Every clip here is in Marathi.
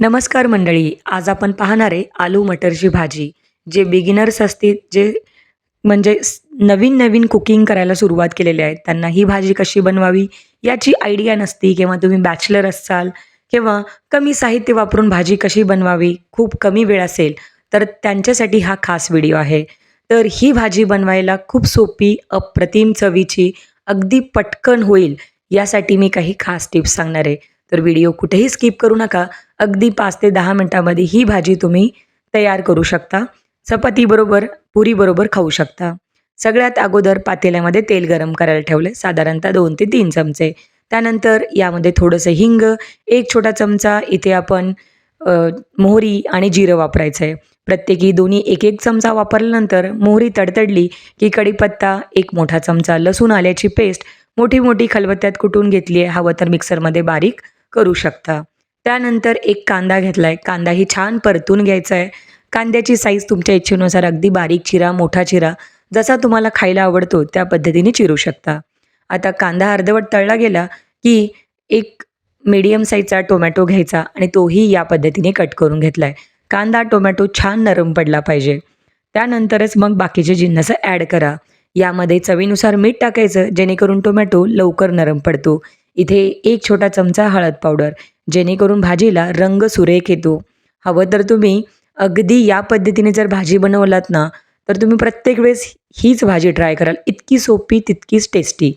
नमस्कार मंडळी आज आपण पाहणार आहे आलू मटरची भाजी जे बिगिनर्स असतील जे म्हणजे नवीन नवीन कुकिंग करायला सुरुवात केलेली आहे. त्यांना ही भाजी कशी बनवावी याची आयडिया नसती किंवा तुम्ही बॅचलर असाल किंवा कमी साहित्य वापरून भाजी कशी बनवावी खूप कमी वेळ असेल तर त्यांच्यासाठी हा खास व्हिडिओ आहे. तर ही भाजी बनवायला खूप सोपी अप्रतिम चवीची अगदी पटकन होईल यासाठी मी काही खास टिप्स सांगणार आहे. तर व्हिडिओ कुठेही स्किप करू नका. अगदी पाच ते दहा मिनटामध्ये ही भाजी तुम्ही तयार करू शकता. चपातीबरोबर पुरीबरोबर खाऊ शकता. सगळ्यात अगोदर पातेल्यामध्ये तेल गरम करायला ठेवले. साधारणतः दोन ते तीन चमचे. त्यानंतर यामध्ये थोडंसं हिंग एक छोटा चमचा इथे आपण मोहरी आणि जिरं वापरायचं आहे. प्रत्येकी दोन्ही एक एक चमचा वापरल्यानंतर मोहरी तडतडली की कढीपत्ता एक मोठा चमचा लसूण आल्याची पेस्ट मोठी मोठी खलबत्त्यात कुटून घेतली आहे. हवं तर मिक्सरमध्ये बारीक करू शकता. त्यानंतर एक कांदा घेतला आहे कांदाही छान परतून घ्यायचा आहे कांद्याची साईज तुमच्या इच्छेनुसार अगदी बारीक चिरा मोठा चिरा जसा तुम्हाला खायला आवडतो त्या पद्धतीने चिरू शकता. आता कांदा अर्धवट तळला गेला की एक मीडियम साईजचा टोमॅटो घ्यायचा आणि तोही या पद्धतीने कट करून घेतला आहे कांदा टोमॅटो छान नरम पडला पाहिजे. त्यानंतरच मग बाकीचे जिन्नस ॲड करा. यामध्ये चवीनुसार मीठ टाकायचं जेणेकरून टोमॅटो लवकर नरम पडतो. इथे एक छोटा चमचा हळद पावडर जेणेकरून भाजीला रंग सुरेख येतो. हवं तर तुम्ही अगदी या पद्धतीने जर भाजी बनवलात ना तर तुम्ही प्रत्येक वेळेस हीच भाजी ट्राय कराल. इतकी सोपी तितकीच टेस्टी.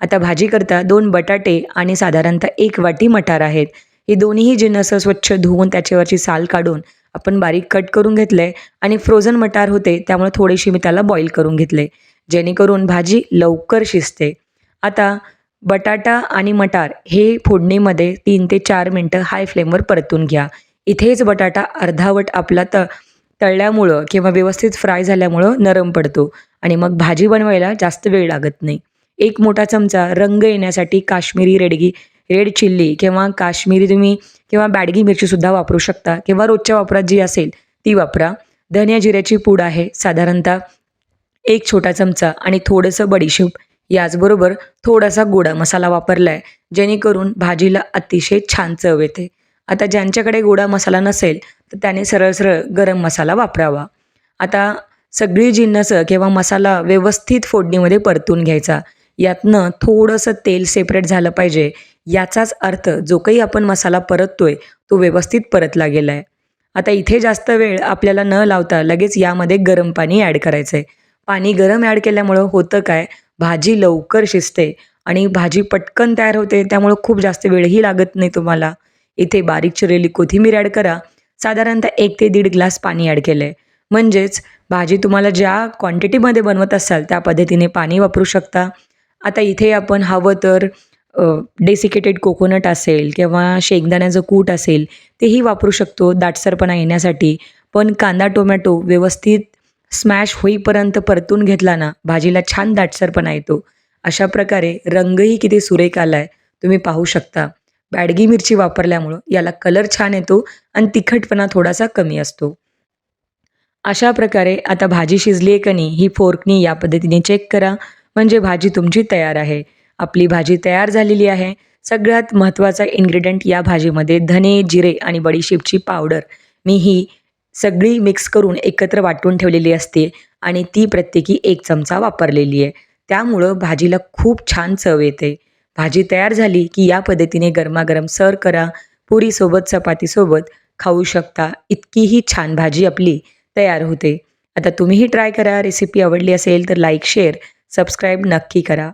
आता भाजी करता दोन बटाटे आणि साधारणतः एक वाटी मटार आहेत. हे दोन्हीही जिन्नस स्वच्छ धुवून त्याच्यावरची साल काढून आपण बारीक कट करून घेतले आणि फ्रोझन मटार होते त्यामुळे थोडीशी मी त्याला बॉईल करून घेतले जेणेकरून भाजी लवकर शिजते. आता बटाटा आणि मटार हे फोडणीमध्ये तीन ते चार मिनटं हाय फ्लेमवर परतून घ्या. इथेच बटाटा अर्धावट आपला त तळल्यामुळं किंवा व्यवस्थित फ्राय झाल्यामुळं नरम पडतो आणि मग भाजी बनवायला जास्त वेळ लागत नाही. एक मोठा चमचा रंग येण्यासाठी काश्मीरी रेडगी रेड चिल्ली किंवा काश्मीरी तुम्ही किंवा बॅडगी मिरचीसुद्धा वापरू शकता किंवा रोजच्या वापरात जी असेल ती वापरा. धनिया जिऱ्याची पूड आहे साधारणतः एक छोटा चमचा आणि थोडंसं बडीशेप याचबरोबर थोडासा गोडा मसाला वापरला आहे जेणेकरून भाजीला अतिशय छान चव येते. आता ज्यांच्याकडे गोडा मसाला नसेल तर त्याने सरळ सरळ गरम मसाला वापरावा. आता सगळी जिन्नसं किंवा मसाला व्यवस्थित फोडणीमध्ये परतून घ्यायचा. यातनं थोडंसं तेल सेपरेट झालं पाहिजे. याचाच अर्थ जो काही आपण मसाला परततोय तो व्यवस्थित परतला गेला आहे आता इथे जास्त वेळ आपल्याला न लावता लगेच यामध्ये गरम पाणी ॲड करायचं आहे पाणी गरम ॲड केल्यामुळं होतं काय? भाजी लवकर शिजते आणि भाजी पटकन तयार होते त्यामुळं खूप जास्त वेळही लागत नाही तुम्हाला. इथे बारीक चिरलेली कोथिंबीर ॲड करा. साधारणतः एक ते दीड ग्लास पाणी ॲड केलं आहे म्हणजेच भाजी तुम्हाला ज्या क्वांटिटीमध्ये बनवत असाल त्या पद्धतीने पाणी वापरू शकता. आता इथे आपण हवं तर डेसिकेटेड कोकोनट असेल किंवा शेंगदाण्याचं कूट असेल तेही वापरू शकतो दाटसरपणा येण्यासाठी. पण कांदा टोमॅटो व्यवस्थित स्मॅश होईपर्यंत परतून घेतला ना भाजीला छान दाटसरपणा येतो. अशा प्रकारे रंगही किती सुरेख आला आहे तुम्ही पाहू शकता. बॅडगी मिरची वापरल्यामुळं याला कलर छान येतो आणि तिखटपणा थोडासा कमी असतो. अशा प्रकारे आता भाजी शिजली आहे का नाही ही फोर्कनी या पद्धतीने चेक करा. म्हणजे भाजी तुमची तयार आहे. आपली भाजी तयार झालेली आहे. सगळ्यात महत्त्वाचा इन्ग्रेडियंट या भाजीमध्ये धने जिरे आणि बडीशेपची पावडर मी ही सगळी मिक्स करून एकत्र वाटून ठेवलेली असते आणि ती प्रत्येकी एक चमचा वापरलेली आहे. त्यामुळं भाजीला खूप छान चव येते. भाजी तयार झाली की या पद्धतीने गरमागरम सर करा पुरीसोबत चपातीसोबत खाऊ शकता. इतकीही छान भाजी आपली तयार होते. आता तुम्हीही ट्राय करा. रेसिपी आवडली असेल तर लाईक शेअर सबस्क्राईब नक्की करा.